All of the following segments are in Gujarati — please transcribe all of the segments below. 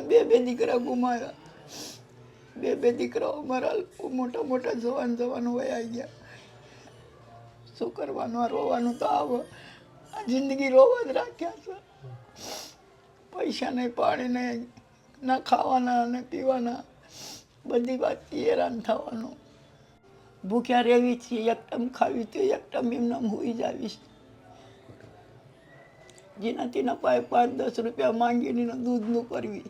બે બે દીકરા ગુમાવ્યા. બે બે દીકરાઓ મારા મોટા મોટા જવાન જવાન વયા ગયા. શું કરવાનું? આ રોવાનું તો આવો. આ જિંદગી રોવા જ રાખ્યા છે. પૈસા નહીં, પાણી નહીં, ના ખાવાના ને પીવાના. બધી વાત હેરાન થવાનું. ભૂખ્યા રહેવી છે એકટમ ખાવી તો એકટમ એમનામ એમને હોઈ જાવીશ. જેનાથી ના પાંચ દસ રૂપિયા માંગીને દૂધનું કરવી.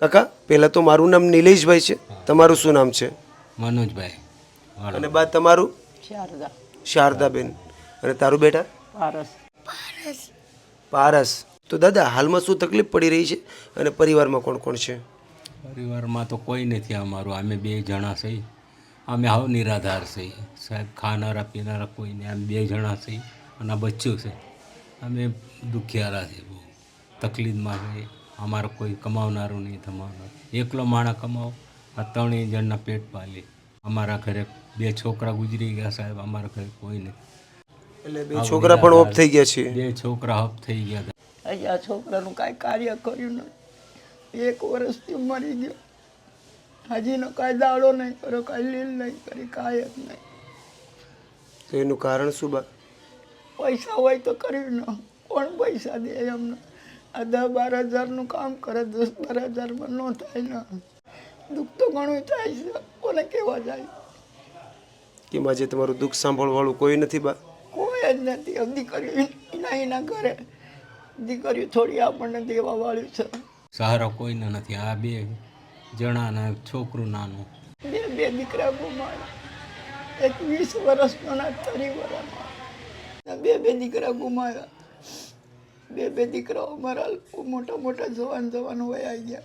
કાકા પહેલાં તો મારું નામ નિલેશભાઈ છે. તમારું શું નામ છે? મનોજભાઈ. અને બાદ તમારું? શારદા. શારદાબેન. અને તારું બેટા? પારસ. પારસ. તો દાદા હાલમાં શું તકલીફ પડી રહી છે? અને પરિવારમાં કોણ કોણ છે? પરિવારમાં તો કોઈ નથી અમારું. અમે બે જણા છીએ. અમે હાવ નિરાધાર છીએ સાહેબ ખાનારા પીનારા કોઈ નહીં અમે બે જણા છીએ અને આ બચ્ચું છે. અમે દુખિયારા છે બહુ. તકલીફમાં છે. અમારે કોઈ કમાવનારું નહીં થમાવનારું એકલો માણા કમાવો આ ત્રણેય જણના પેટ પાલી. અમારા ઘરે બે છોકરા ગુજરી ગયા સાહેબ અમારા ઘરે કોઈ નહીં. એટલે બે છોકરા પણ ઓફ થઈ ગયા છે. બે છોકરા ઓફ થઈ ગયા. હતા આ છોકરાનું કાંઈ કાર્ય કર્યું નથી. એક વર્ષથી મરી ગયો. હજીનો કાંઈ દાડો નહીં કર્યો કાંઈ લીલ નહીં કરી કાંઈ જ નહીં. તો એનું કારણ શું બા? પૈસા હોય તો કર્યું ન કોણ પૈસા દે એમને? આ દસ બાર હજારનું કામ કરે દસ બાર હજારમાં ન થાય ને. દુઃખ તો ઘણું થાય છે. કોને કેવા જાય? કે આજે તમારું દુઃખ સાંભળવાળું કોઈ નથી બા? કોઈ જ નથી. દીકરીઓ એના એના ઘરે. દીકરીઓ થોડી આપણને દેવા વાળ્યું છે. સહારો કોઈને નથી. આ બે જણાના છોકરું નાનું. બે બે દીકરા ગુમાવ્યા. એક વીસ વર્ષનો ના ત્રી વર્ષનો. બે બે દીકરા ગુમાવ્યા. બે બે દીકરાઓ મારા મોટા મોટા જવાન જવાન વયા ગયા.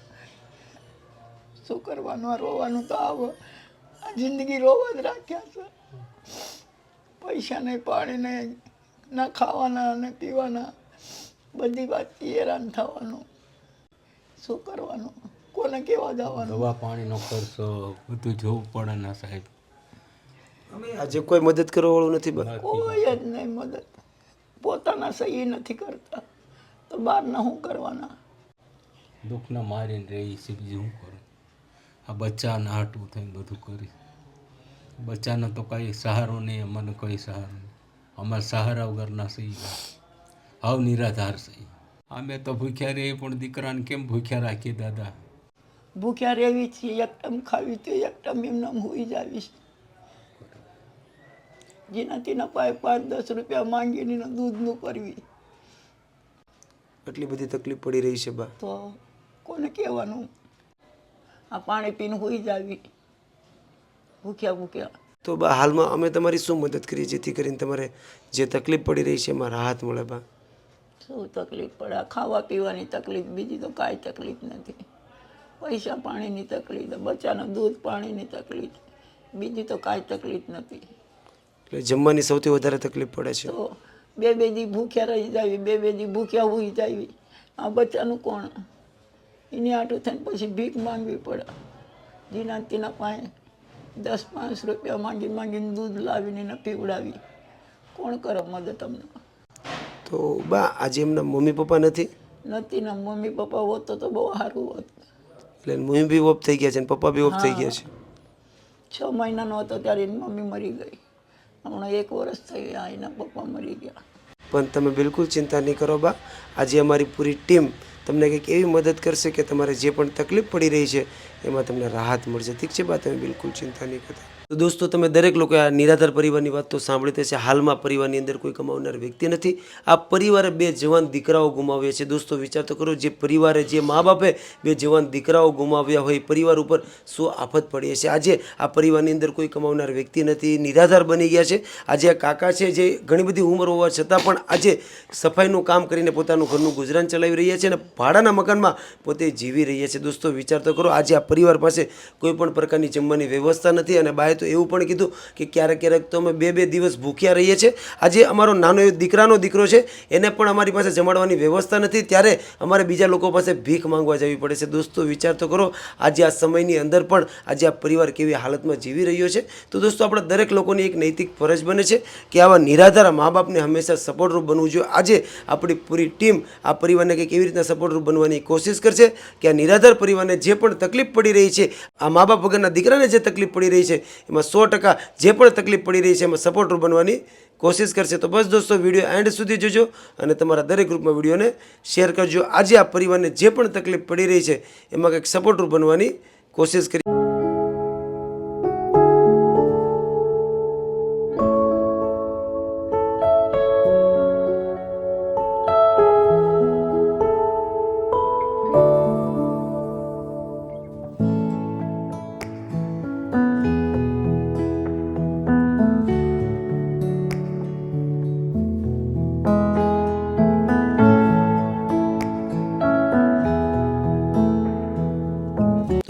શું કરવાનું? આ રોવાનું તો આવો. આ જિંદગી રોવા જ રાખ્યા છે. પૈસા નહીં, પાણી નહીં, ના ખાવાના ને પીવાના. બધી વાત હેરાન થવાનું. શું કરવાનું? કોને કેવા જવાનું? દવા પાણીનો ખર્ચો બધું જોવું પડે ને સાહેબ. આજે કોઈ મદદ કરવા વાળું નથી બા. કોઈ જ નહીં મદદ. પોતાના સહી નથી કરતા. તો બહારના શું કરવાના? દુઃખના મારીને રહી છે બીજું શું કરું? આ બચ્ચાને હાટવું થઈને બધું કરી. બચ્ચાનો તો કંઈ સહારો નહીં અમને કોઈ સહારો નહીં. અમારા સહારા વગરના સહી હાવ નિરાધાર સહી. અમે તો ભૂખ્યા રહીએ પણ દીકરાને કેમ ભૂખ્યા રાખીએ દાદા? ભૂખ્યા રહેવી છે એકદમ ખાવી તો એકદમ એમનામ એમને હોઈ જાવીશ. જેનાથી ના પાય પાંચ દસ રૂપિયા માંગીને દૂધનું કરવી. એટલી બધી તકલીફ પડી રહી છે બા. તો કોને કહેવાનું? આ પાણી પીને હોઈ જાવી. ભૂખ્યા ભૂખ્યા. તો બા હાલમાં અમે તમારી શું મદદ કરીએ જેથી કરીને તમારે જે તકલીફ પડી રહી છે એમાં રાહત મળે બા? શું તકલીફ પડે? ખાવા પીવાની તકલીફ બીજી તો કાંઈ તકલીફ નથી. પૈસા પાણીની તકલીફ બચ્ચાનું દૂધ પાણીની તકલીફ બીજી તો કાંઈ તકલીફ નથી. એટલે જમવાની સૌથી વધારે તકલીફ પડે છે. તો બે બે દી ભૂખ્યા રહી જાય બે બે દી ભૂખ્યા હોઈ જાય આ બચ્ચાનું કોણ? એની આટું થઈને પછી ભીખ માંગવી પડે. જીના તેના પાસે દસ પાંચ રૂપિયા માંગી માંગીને દૂધ લાવીને એને પીવડાવી. કોણ કરે મદદ તમને? તો બા આજે એમના મમ્મી પપ્પા નથી? નથી ને મમ્મી પપ્પા હોત તો તો બહુ સારું હોત. એટલે મમ્મી બી ઓફ થઈ ગયા છે અને પપ્પા બી ઓફ થઈ ગયા છે. છ મહિનાનો હતો ત્યારે એની મમ્મી મરી ગઈ. હમણાં એક વર્ષ થઈ ગયા એના પપ્પા મરી ગયા. પણ તમે બિલકુલ ચિંતા નહીં કરો બા. આજે અમારી પૂરી ટીમ તમને કંઈક એવી મદદ કરશે કે તમારે જે પણ તકલીફ પડી રહી છે એમાં તમને રાહત મળશે. ઠીક છે બા તમે બિલકુલ ચિંતા નહીં કરતા. તો દોસ્તો, તમે દરેક લોકો આ નિરાધાર પરિવારની વાત તો સાંભળી તે છે હાલમાં પરિવારની અંદર કોઈ કમાવનાર વ્યક્તિ નથી. આ પરિવારે બે જવાન દીકરાઓ ગુમાવ્યા છે. દોસ્તો, વિચાર તો કરો, જે પરિવારે જે મા બાપે બે જવાન દીકરાઓ ગુમાવ્યા હોય પરિવાર ઉપર શું આફત પડી હશે? આજે આ પરિવારની અંદર કોઈ કમાવનાર વ્યક્તિ નથી. નિરાધાર બની ગયા છે. આજે આ કાકા છે, જે ઘણી બધી ઉંમર હોવા છતાં પણ આજે સફાઈનું કામ કરીને પોતાનું ઘરનું ગુજરાન ચલાવી રહ્યા છે અને ભાડાના મકાનમાં પોતે જીવી રહ્યા છે. દોસ્તો, વિચાર તો કરો, આજે આ પરિવાર પાસે કોઈ પણ પ્રકારની જમવાની વ્યવસ્થા નથી અને બાએ તો એવું પણ કીધું કે ક્યારેક ક્યારેક તો અમે બે બે દિવસ ભૂખ્યા રહીએ છીએ. આજે અમારો નાનો એવો દીકરાનો દીકરો છે, એને પણ અમારી પાસે જમાડવાની વ્યવસ્થા નથી. ત્યારે અમારે બીજા લોકો પાસે ભીખ માંગવા જવી પડે છે. દોસ્તો, વિચાર તો કરો, આજે આ સમયની અંદર પણ આજે આ પરિવાર કેવી હાલતમાં જીવી રહ્યો છે. તો દોસ્તો, આપણા દરેક લોકોની એક નૈતિક ફરજ બને છે કે આવા નિરાધાર મા બાપને હંમેશા સપોર્ટરૂપ બનવું જોઈએ. આજે આપણી પૂરી ટીમ આ પરિવારને કંઈક એવી રીતના સપોર્ટરૂપ બનવાની કોશિશ કરશે કે આ નિરાધાર પરિવારને જે પણ તકલીફ પડી રહી છે, આ મા બાપ વગરના દીકરાને જે તકલીફ પડી રહી છે એમાં સો ટકા જે પણ તકલીફ પડી રહી છે એમાં સપોર્ટર બનવાની કોશિશ કરશે. તો બસ દોસ્તો, વીડિયો એન્ડ સુધી જોજો અને તમારા દરેક ગ્રુપમાં વિડીયોને શેર કરજો. આજે આ પરિવારને જે પણ તકલીફ પડી રહી છે, એમાં કંઈક સપોર્ટર બનવાની કોશિશ કરી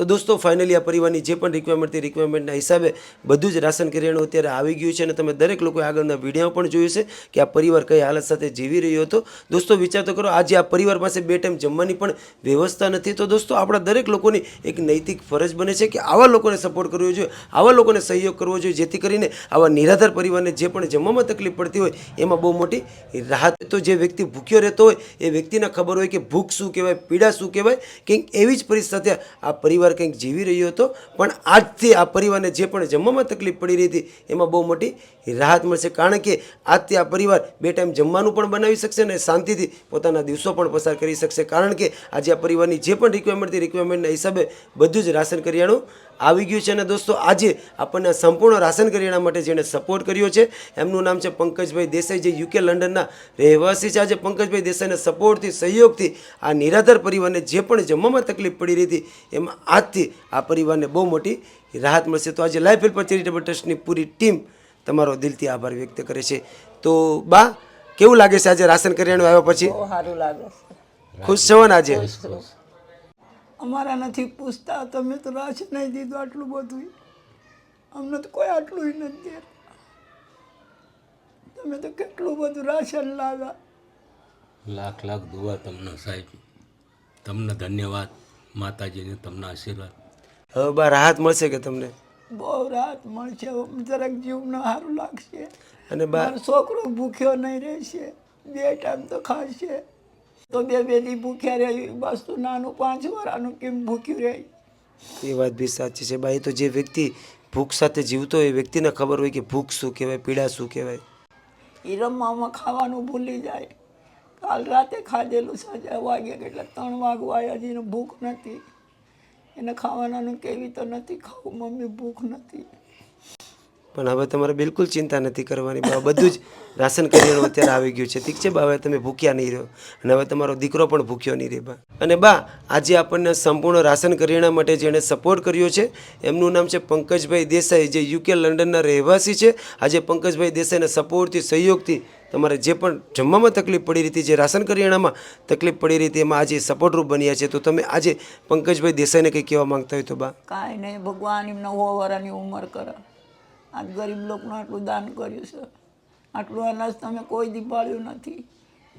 તો દોસ્તો ફાઇનલી આ પરિવારની જે પણ રિક્વાયરમેન્ટ હતી રિક્વાયરમેન્ટના હિસાબે બધું જ રાશન કરિયાણું અત્યારે આવી ગયું છે અને તમે દરેક લોકોએ આગળના વીડિયો પણ જોયું છે કે આ પરિવાર કઈ હાલત સાથે જીવી રહ્યો હતો. દોસ્તો, વિચાર તો કરો, આજે આ પરિવાર પાસે બે ટાઈમ જમવાની પણ વ્યવસ્થા નથી. તો દોસ્તો, આપણા દરેક લોકોની એક નૈતિક ફરજ બને છે કે આવા લોકોને સપોર્ટ કરવો જોઈએ, આવા લોકોને સહયોગ કરવો જોઈએ, જેથી કરીને આવા નિરાધાર પરિવારને જે પણ જમવામાં તકલીફ પડતી હોય, એમાં બહુ મોટી રાહત. તો જે વ્યક્તિ ભૂખ્યો રહેતો હોય, એ વ્યક્તિને ખબર હોય કે ભૂખ શું કહેવાય, પીડા શું કહેવાય, કંઈક એવી જ પરિસ્થિતિ આ પરિવાર કંઈક જીવી રહ્યો હતો, પણ આજથી આ પરિવારને જે પણ જમવામાં તકલીફ પડી રહી હતી, એમાં બહુ મોટી રાહત મળશે. કારણ કે આજથી આ પરિવાર બે ટાઈમ જમવાનું પણ બનાવી શકશે અને શાંતિથી પોતાના દિવસો પણ પસાર કરી શકશે. કારણ કે આજે આ પરિવારની જે પણ રિક્વાયરમેન્ટ હતી રિક્વાયરમેન્ટના હિસાબે બધું જ રાશન કરિયાણું આવી ગયું છે અને દોસ્તો આજે આપણને સંપૂર્ણ રાશન કરિયાણા માટે જેણે સપોર્ટ કર્યો છે એમનું નામ છે પંકજભાઈ દેસાઈ જે યુકે લંડનના રહેવાસી છે. આજે પંકજભાઈ દેસાઈને સપોર્ટથી સહયોગથી આ નિરાધાર પરિવારને જે પણ જમવામાં તકલીફ પડી રહી હતી એમાં આજથી આ પરિવારને બહુ મોટી રાહત મળશે. તો આજે લાઈફ હેલ્પર ચેરિટેબલ ટ્રસ્ટની પૂરી ટીમ તમારો દિલથી આભાર વ્યક્ત કરે છે. તો બા કેવું લાગે છે આજે રાશન કરિયાણું આવ્યા પછી? સારું લાગે ખુશ છો ને આજે? અમારા નથી પૂછતા તમે તો રાશન નહીં દીધું આટલું બધું અમને તો કોઈ આટલું નથી દેતા. તમે તો કેટલું બધું રાશન લાવ્યા લાખ લાખ દુવા તમને સાહેબ. તમને ધન્યવાદ માતાજીને તમને આશીર્વાદ. હવે બા રાહત મળશે કે તમને? બહુ રાહત મળશે જરાક જીવને સારું લાગશે. અને બા છોકરો ભૂખ્યો નહીં રહેશે બે ટાઈમ તો ખાશે. તો બે બે દી ભૂખ્યા રહી બસ તો નાનું પાંચ વર્ષનું કેમ ભૂખ્યું રહે? એ વાત બી સાચી છે બાઈ તો જે વ્યક્તિ ભૂખ સાથે જીવતો હોય એ વ્યક્તિને ખબર હોય કે ભૂખ શું કહેવાય પીડા શું કહેવાય. એ રમવામાં ખાવાનું ભૂલી જાય. કાલ રાતે ખાધેલું સાંજે વાગે એટલે ત્રણ વાગવા છે ભૂખ નથી. એને ખાવાનાનું કેવી તો નથી ખાવું મમ્મી ભૂખ નથી. પણ હવે તમારે બિલકુલ ચિંતા નથી કરવાની. બા, બધું જ રાશન કરિયાણું અત્યારે આવી ગયું છે. ઠીક છે બા, હવે તમે ભૂખ્યા નહીં રહ્યો અને હવે તમારો દીકરો પણ ભૂખ્યો નહીં રહે બા. અને બા, આજે આપણને સંપૂર્ણ રાશન કરિયાણા માટે જેણે સપોર્ટ કર્યો છે, એમનું નામ છે પંકજભાઈ દેસાઈ, જે યુકે લંડનના રહેવાસી છે. આજે પંકજભાઈ દેસાઈના સપોર્ટથી સહયોગથી તમારે જે પણ જમવામાં તકલીફ પડી રહી જે રાશન કરિયાણામાં તકલીફ પડી રહી એમાં આજે સપોર્ટરૂપ બન્યા છે. તો તમે આજે પંકજભાઈ દેસાઈને કંઈ કહેવા માંગતા હોય તો બા? કાંઈ નહીં, ભગવાન એમના સો ઉંમર કરે. આજ ગરીબ લોકોનું આટલું દાન કર્યું છે. આટલું અનાજ તમે કોઈ દી પાડ્યું નથી.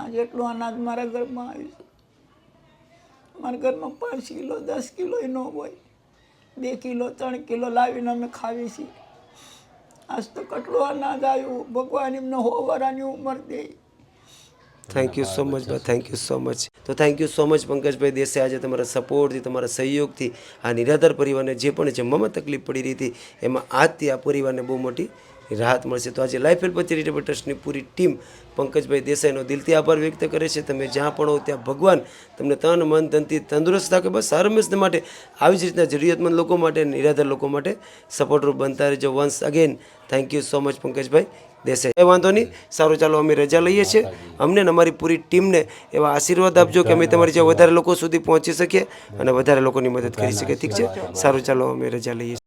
આજે એટલું અનાજ મારા ઘરમાં આવ્યું છે. મારા ઘરમાં પાંચ કિલો, દસ કિલો ન હોય. બે કિલો, ત્રણ કિલો લાવીને અમે ખાવી છીએ. આજ તો કેટલું અનાજ આવ્યું. ભગવાન એમને હોવરાની ઉંમર દે. Thank you so much thank you so much તો thank you so much Pankajbhai Desai. આજે તમારા સપોર્ટથી તમારા સહયોગથી આ નિરાધાર પરિવારને જે પણ જમવામાં તકલીફ પડી રહી હતી, એમાં આજથી આ પરિવારને બહુ મોટી રાહત મળશે. તો આજે લાઈફ હેલ્પ ચેરિટેબલ ટ્રસ્ટની પૂરી ટીમ પંકજભાઈ દેસાઈનો દિલથી આભાર વ્યક્ત કરે છે. તમે જ્યાં પણ હો ત્યાં ભગવાન તમને તન, મન, ધનથી તંદુરસ્ત રાખે. બસ હંમેશા માટે આવી જ રીતના જરૂરિયાતમંદ લોકો માટે, નિરાધાર લોકો માટે સપોર્ટરૂપ બનતા રહેજો. Once again thank you so much Pankajbhai Desai. એ વાંધો નહીં. સારું, ચાલો અમે રજા લઈએ છીએ. અમને અમારી પૂરી ટીમને એવા આશીર્વાદ આપજો કે અમે તમારી જે વધારે લોકો સુધી પહોંચી શકીએ અને વધારે લોકોની મદદ કરી શકીએ. ઠીક છે? સારું, ચાલો અમે રજા લઈએ છીએ.